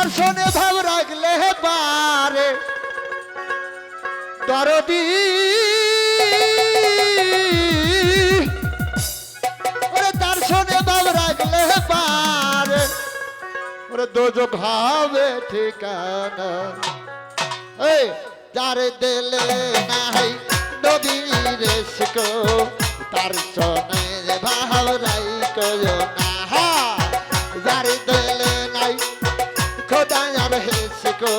দর্শনে ভাব রাখলে পারে। দরদি। ওরে দর্শনে ভাব রাখলে পারে। ওরে দোজক হবে ঠিকানা। এই, যার দিলে নাই নদীর শিকো, তার সনে ভাব রাইকো না। যার দিলে খোদায়ার হেসিকো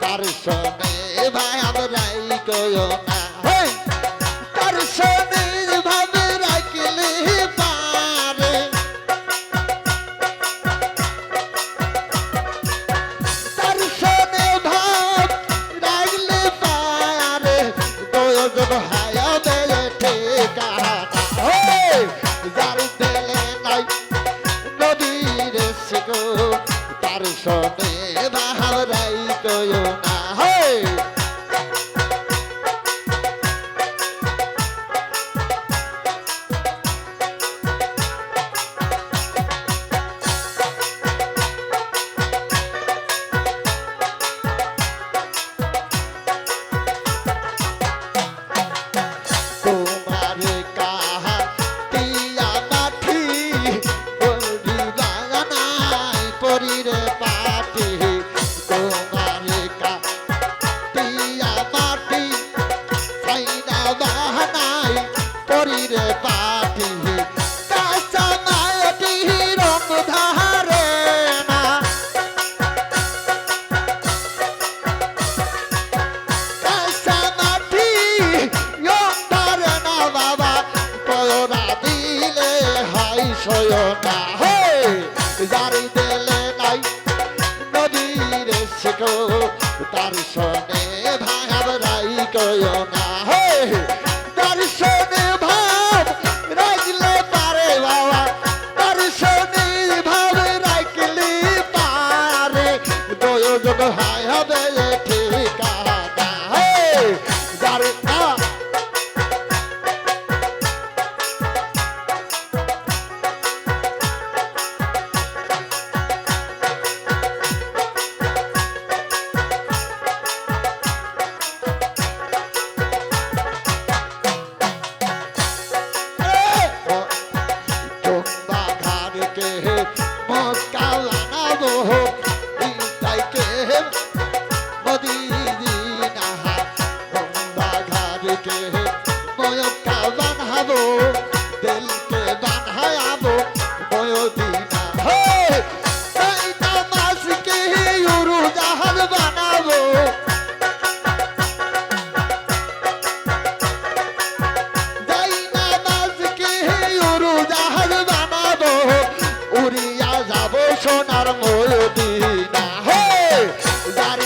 তার সনে ভাব রাইকো না হেই, তার রাখলে পারে দর্শনে ভাব রাখলে পারে দোয়জন হায়া দেয় ঠিকানা যার দেলে নাই নদীর শিকো সনে ভাব রাইকো না হয় তোমারে শিখো ভাব রাই কয় না। হে তার ভাব রাখলে পারে বাবা। তার ভাব রাখলে পারে। দয়োজন হায় হবে জারি দিলে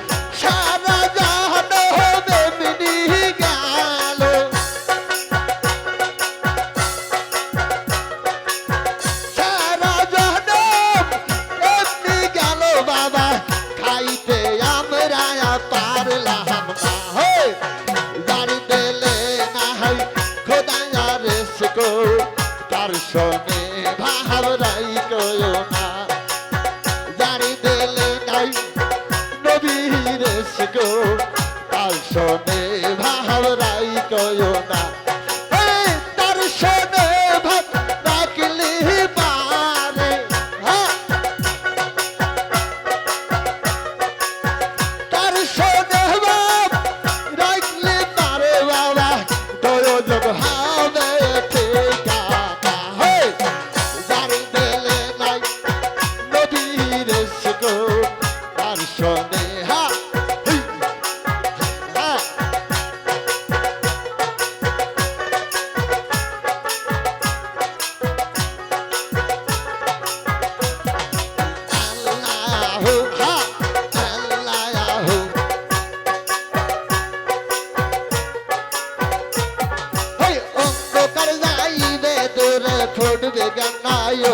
go রে ফোট দে গন্নায়ো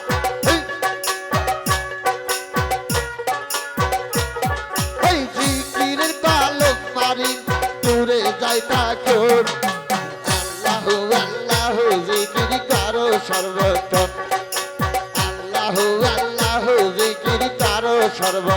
জিকির করো সর্বক্ষণ আল্লাহ আল্লাহ জিকির করো সর্ব